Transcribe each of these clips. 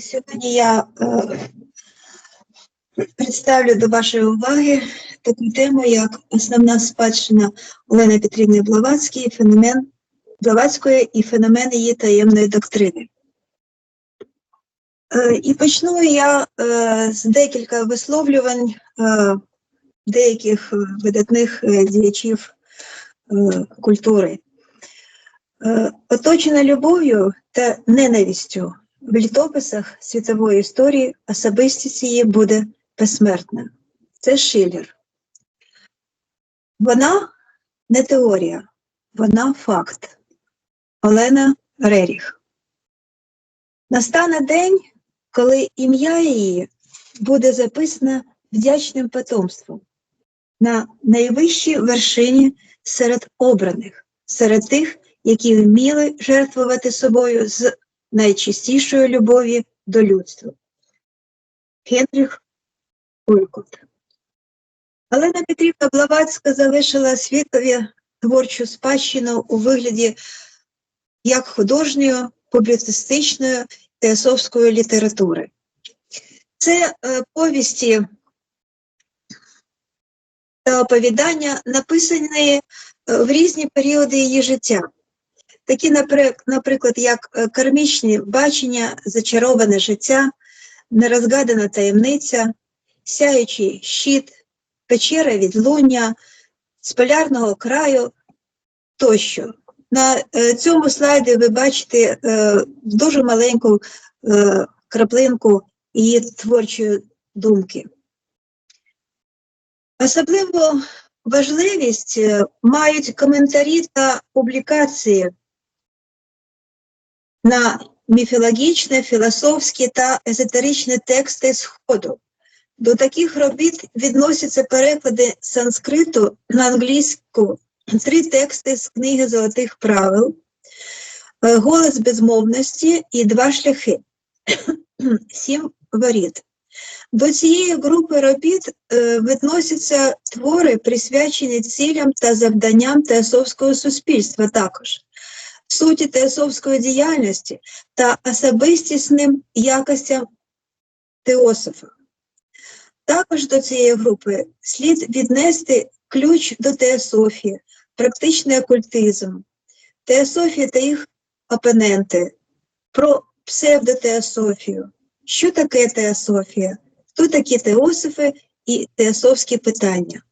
Сьогодні я е, представлю до вашої уваги таку тему, як основна спадщина Олени Петрівни Блаватської, феномен Блаватської і феномен її таємної доктрини. Е, і почну я е, з декілька висловлювань деяких видатних діячів культури. Оточена любов'ю та ненавистю в літописах світової історії особистість її буде безсмертна. Це Шиллер. Вона не теорія, вона факт. Олена Реріх. Настане день, коли ім'я її буде записане вдячним потомством на найвищій вершині серед обраних, серед тих, які вміли жертвувати собою з найчистішої любові до людства. Генріх Улькут. Олена Петрівна Блаватська залишила світові творчу спадщину у вигляді як художньої, публіцистичної теософської літератури. Це е, повісті та оповідання, написані е, в різні періоди її життя. Такі, наприклад, як е, кармічні бачення, зачароване життя, нерозгадана таємниця, сяючий щит, печера відлуння, з полярного краю тощо. На е, цьому слайді ви бачите е, дуже маленьку краплинку її творчої думки. Особливо важливість мають коментарі та публікації на міфологічні, філософські та езотеричні тексти Сходу. До таких робіт відносяться переклади санскриту на англійську, три тексти з книги Золотих правил, е, Голос безмовності і два шляхи, сім воріт. До цієї групи робіт е, відносяться твори, присвячені цілям та завданням теософського суспільства також суті теософської діяльності та особистісним якостям теософа. Також до цієї групи слід віднести ключ до теософії, практичний окультизм, теософія та їх опоненти, про псевдотеософію. Що таке теософія? Хто такі теософи і теософські питання?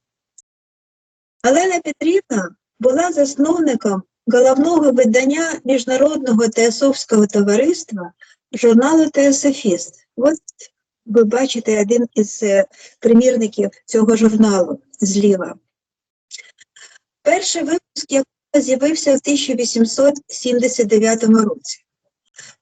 Олена Петрівна була засновником головного видання Міжнародного теософського товариства журналу Теософіст. От ви бачите один із е, примірників цього журналу зліва. Перший випуск якого з'явився в 1879 році.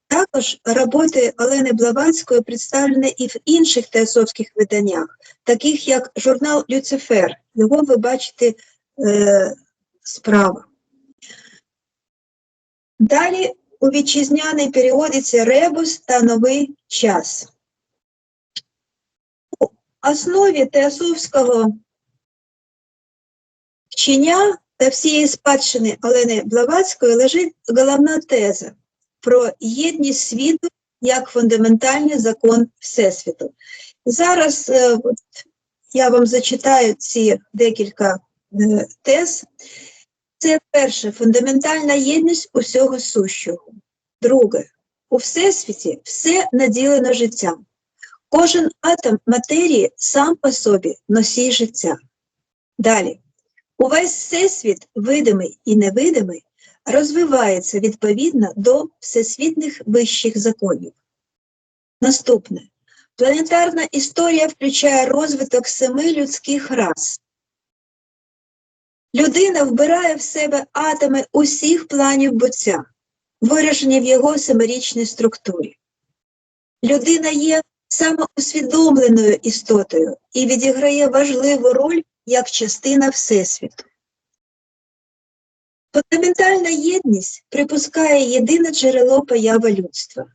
Також роботи Олени Блаватської представлені і в інших теософських виданнях, таких як журнал Люцифер. Його ви бачите е, справа. Далі у вітчизняній періодиці ребус та новий час. У основі теософського вчення та всієї спадщини Олени Блаватської лежить головна теза про єдність світу як фундаментальний закон Всесвіту. Зараз е, я вам зачитаю ці декілька е, тез. Це перше фундаментальна єдність усього сущого. Друге, у Всесвіті все наділено життям. Кожен атом матерії сам по собі носій життя. Далі, увесь всесвіт, видимий і невидимий, розвивається відповідно до всесвітних вищих законів. Наступне. Планетарна історія включає розвиток семи людських рас. Людина вбирає в себе атоми усіх планів буття, виражені в його семирічній структурі. Людина є самоусвідомленою істотою і відіграє важливу роль як частина Всесвіту. Фундаментальна єдність припускає єдине джерело появи людства.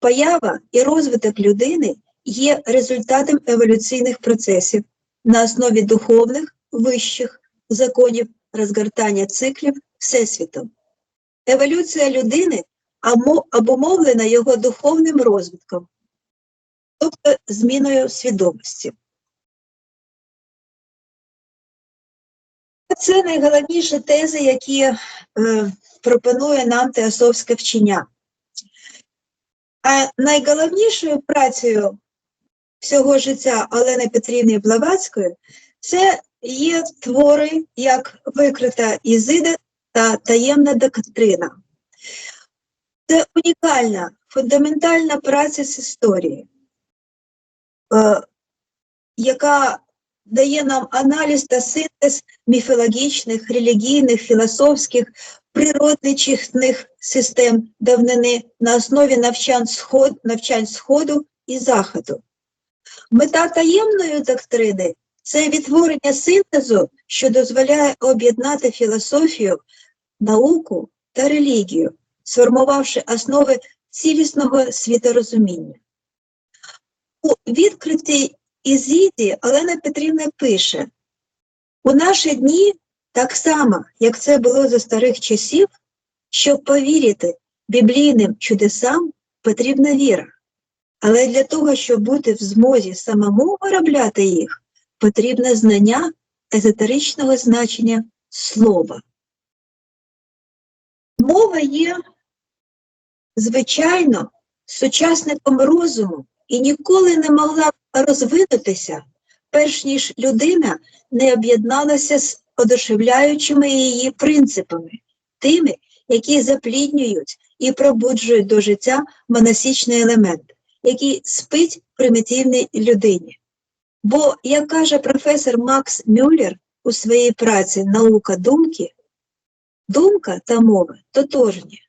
Поява і розвиток людини є результатом еволюційних процесів на основі духовних, вищих законів розгортання циклів Всесвітом. Еволюція людини обумовлена його духовним розвитком, тобто зміною свідомості. Це найголовніші тези, які е, пропонує нам теософське вчення. А найголовнішою працею всього життя Олени Петрівни Блаватської це є твори, як викрита Ізида та таємна доктрина. Це унікальна, фундаментальна праця з історії, е, яка дає нам аналіз та синтез міфологічних, релігійних, філософських, природничих систем давнини на основі навчань, сход, навчань Сходу і Заходу. Мета таємної доктрини це відтворення синтезу, що дозволяє об'єднати філософію, науку та релігію, сформувавши основи цілісного світорозуміння. У відкритій Ізіді Олена Петрівна пише: у наші дні, так само, як це було за старих часів, щоб повірити біблійним чудесам, потрібна віра. Але для того, щоб бути в змозі самому виробляти їх, потрібне знання езотеричного значення слова. Мова є, звичайно, сучасником розуму і ніколи не могла розвинутися, перш ніж людина не об'єдналася з одушевляючими її принципами, тими, які запліднюють і пробуджують до життя моносічний елемент, який спить примітивній людині. Бо, як каже професор Макс Мюллер у своїй праці Наука думки, думка та мова тотожні.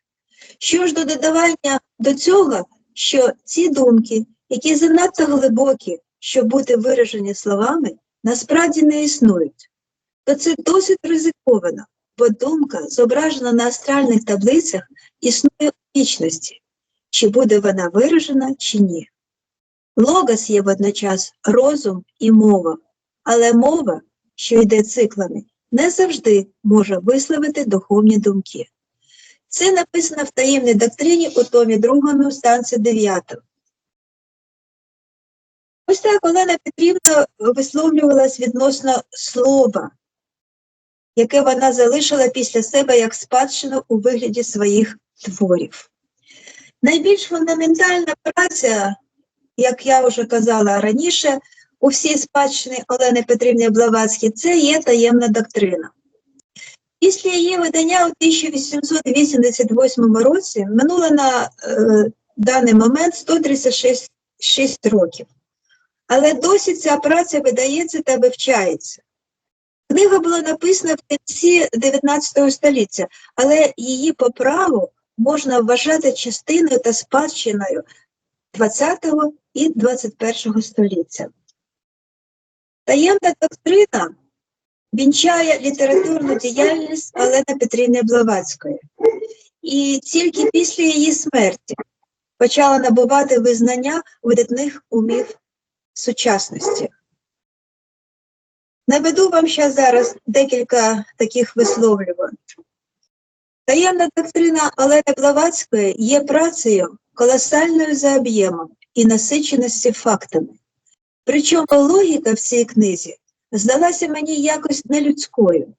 Що ж до додавання до цього, що ці думки, які занадто глибокі, щоб бути виражені словами, насправді не існують, то це досить ризиковано, бо думка, зображена на астральних таблицях, існує у вічності, чи буде вона виражена, чи ні. Логос є водночас розум і мова, але мова, що йде циклами, не завжди може висловити духовні думки. Це написано в таємній доктрині у томі 2 станції 9. Ось так Олена Петрівна висловлювалась відносно слова, яке вона залишила після себе як спадщину у вигляді своїх творів. Найбільш фундаментальна праця, як я вже казала раніше, у всій спадщині Олени Петрівни Блаватській, це є таємна доктрина. Після її видання у 1888 році минуло на е, даний момент 136 6 років. Але досі ця праця видається та вивчається. Книга була написана в кінці 19 століття, але її по праву можна вважати частиною та спадщиною 20 і 21 століття. Таємна доктрина вінчає літературну діяльність Олени Петрівни Блаватської. І тільки після її смерті почала набувати визнання видатних умів сучасності. Наведу вам ще зараз декілька таких висловлювань. Таємна доктрина Олени Блаватської є працею колосальною за об'ємом і насиченості фактами. Причому логіка в цій книзі здалася мені якось нелюдською.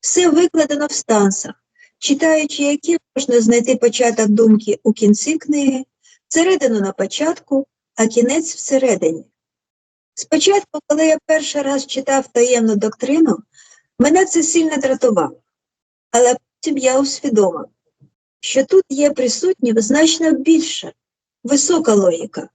Все викладено в стансах, читаючи, які можна знайти початок думки у кінці книги, середину на початку, а кінець всередині. Спочатку, коли я перший раз читав таємну доктрину, мене це сильно дратувало, але потім я усвідомив, що тут є присутня значно більша, висока логіка,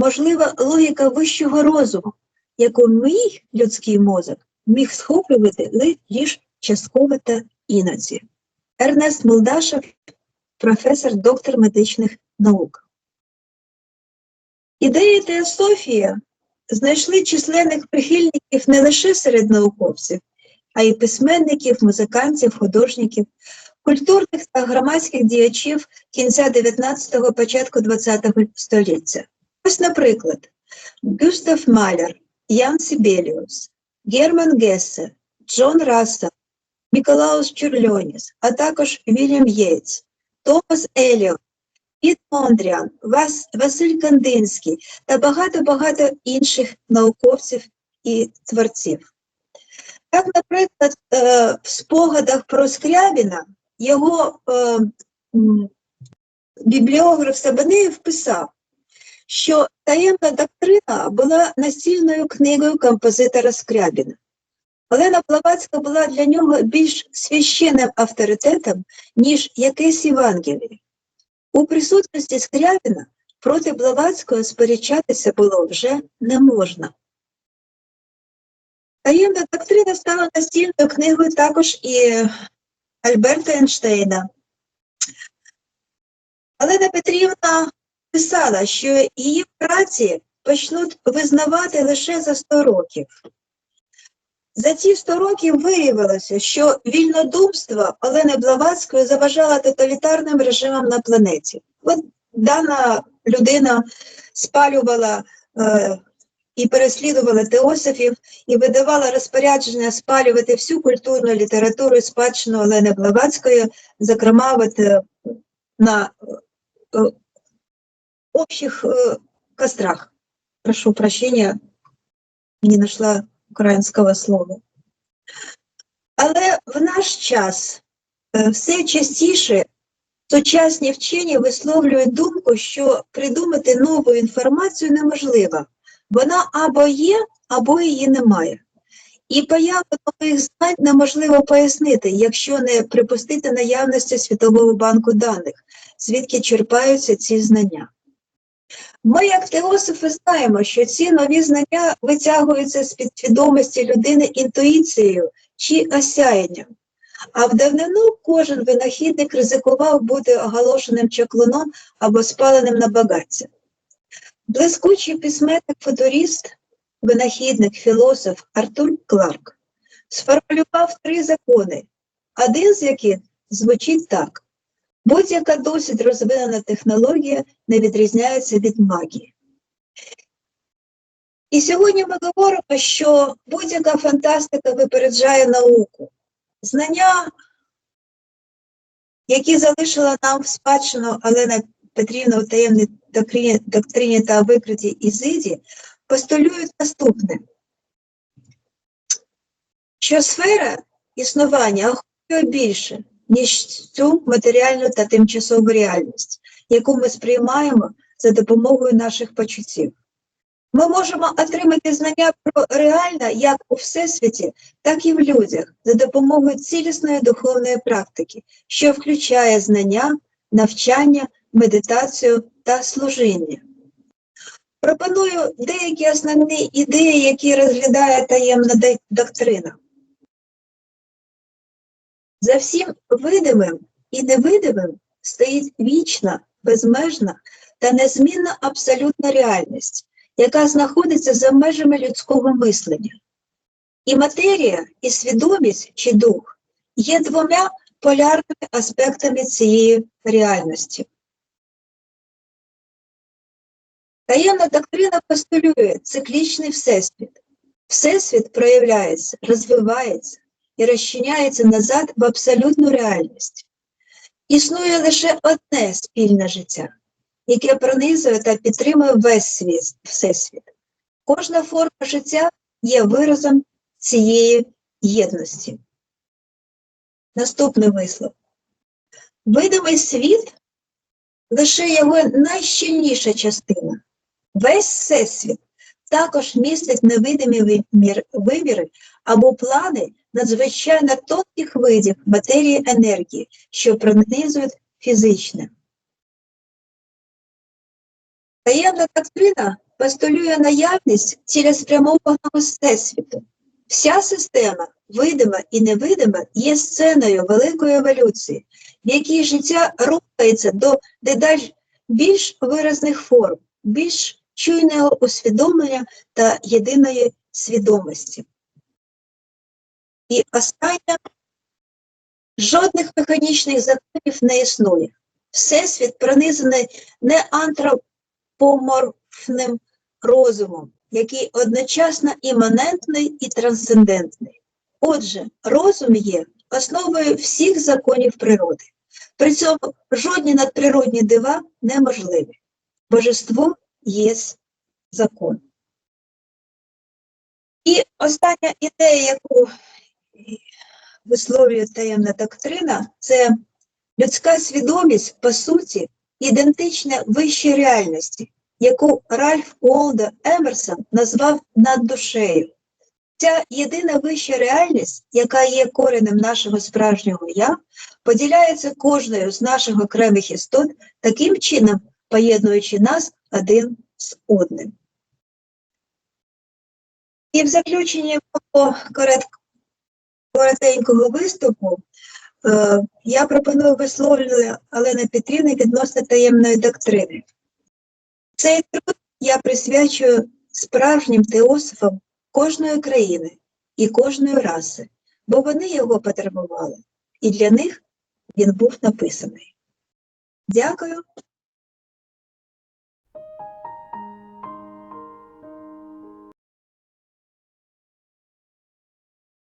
можлива логіка вищого розуму, яку мій людський мозок міг схоплювати лише частково та іноді. Ернест Молдашев, професор, доктор медичних наук. Ідеї теософії знайшли численних прихильників не лише серед науковців, а й письменників, музикантів, художників, культурних та громадських діячів кінця 19-го, початку 20-го століття. Ось, наприклад, Гюстав Маляр, Ян Сібеліус, Герман Гессе, Джон Рассел, Міколаус Чурльоніс, а також Вільям Єйтс, Томас Еліот, Піт Мондріан, Вас, Василь Кандинський та багато-багато інших науковців і творців. Так, наприклад, е, в спогадах про Скрябіна його е, бібліограф Сабанеєв писав, що таємна доктрина була настільною книгою композитора Скрябіна. Олена Блаватська була для нього більш священним авторитетом, ніж якесь Євангеліє. У присутності Скрябіна проти Блаватського сперечатися було вже не можна. Таємна доктрина стала настільною книгою також і Альберта Ейнштейна. Олена Петрівна писала, що її праці почнуть визнавати лише за 100 років. За ці 100 років виявилося, що вільнодумство Олени Блаватської заважало тоталітарним режимам на планеті. От дана людина спалювала е, і переслідувала теософів і видавала розпорядження спалювати всю культурну літературу спадщину Олени Блаватської, зокрема от, е, на е, общих э, кострах. Прошу прощения, не знайшла українського слова. Але в наш час е, все частіше сучасні вчені висловлюють думку, що придумати нову інформацію неможливо. Вона або є, або її немає. І появу нових знань неможливо пояснити, якщо не припустити наявності Світового банку даних, звідки черпаються ці знання. Ми, як теософи, знаємо, що ці нові знання витягуються з підсвідомості людини інтуїцією чи осяянням. А в давнину кожен винахідник ризикував бути оголошеним чаклуном або спаленим на багаття. Блискучий письменник-футурист, винахідник, філософ Артур Кларк сформулював три закони, один з яких звучить так. Будь-яка досить розвинена технологія не відрізняється від магії. І сьогодні ми говоримо, що будь-яка фантастика випереджає науку. Знання, які залишила нам в спадщину Олена Петрівна у таємній доктрині, та викриті Ізиді, постулюють наступне, що сфера існування охоплює більше, ніж цю матеріальну та тимчасову реальність, яку ми сприймаємо за допомогою наших почуттів. Ми можемо отримати знання про реальне як у всесвіті, так і в людях за допомогою цілісної духовної практики, що включає знання, навчання, медитацію та служіння. Пропоную деякі основні ідеї, які розглядає таємна доктрина. За всім видимим і невидимим стоїть вічна, безмежна та незмінна абсолютна реальність, яка знаходиться за межами людського мислення. І матерія, і свідомість чи дух є двома полярними аспектами цієї реальності. Таємна доктрина постулює циклічний всесвіт. Всесвіт проявляється, розвивається і розчиняється назад в абсолютну реальність. Існує лише одне спільне життя, яке пронизує та підтримує весь світ, всесвіт. Кожна форма життя є виразом цієї єдності. Наступний вислов. Видимий світ лише його найщільніша частина. Весь всесвіт також містить невидимі виміри або плани надзвичайно тонких видів матерії енергії, що пронизують фізичне. Таємна доктрина постулює наявність цілеспрямованого всесвіту. Вся система, видима і невидима, є сценою великої еволюції, в якій життя рухається до дедалі більш виразних форм, більш чуйного усвідомлення та єдиної свідомості. І останнє жодних механічних законів не існує. Всесвіт пронизаний не антропоморфним розумом, який одночасно іманентний і трансцендентний. Отже, розум є основою всіх законів природи. При цьому жодні надприродні дива неможливі. Божество є закон. І остання ідея, яку висловлює таємна доктрина, це людська свідомість, по суті, ідентична вищій реальності, яку Ральф Уолдо Емерсон назвав наддушею. Ця єдина вища реальність, яка є коренем нашого справжнього я, поділяється кожною з наших окремих істот таким чином, поєднуючи нас один з одним. І в заключенні мого корот- коротенького виступу е, я пропоную висловлювання Олени Петрівни відносно таємної доктрини. Цей труд я присвячую справжнім теософам кожної країни і кожної раси, бо вони його потребували, і для них він був написаний. Дякую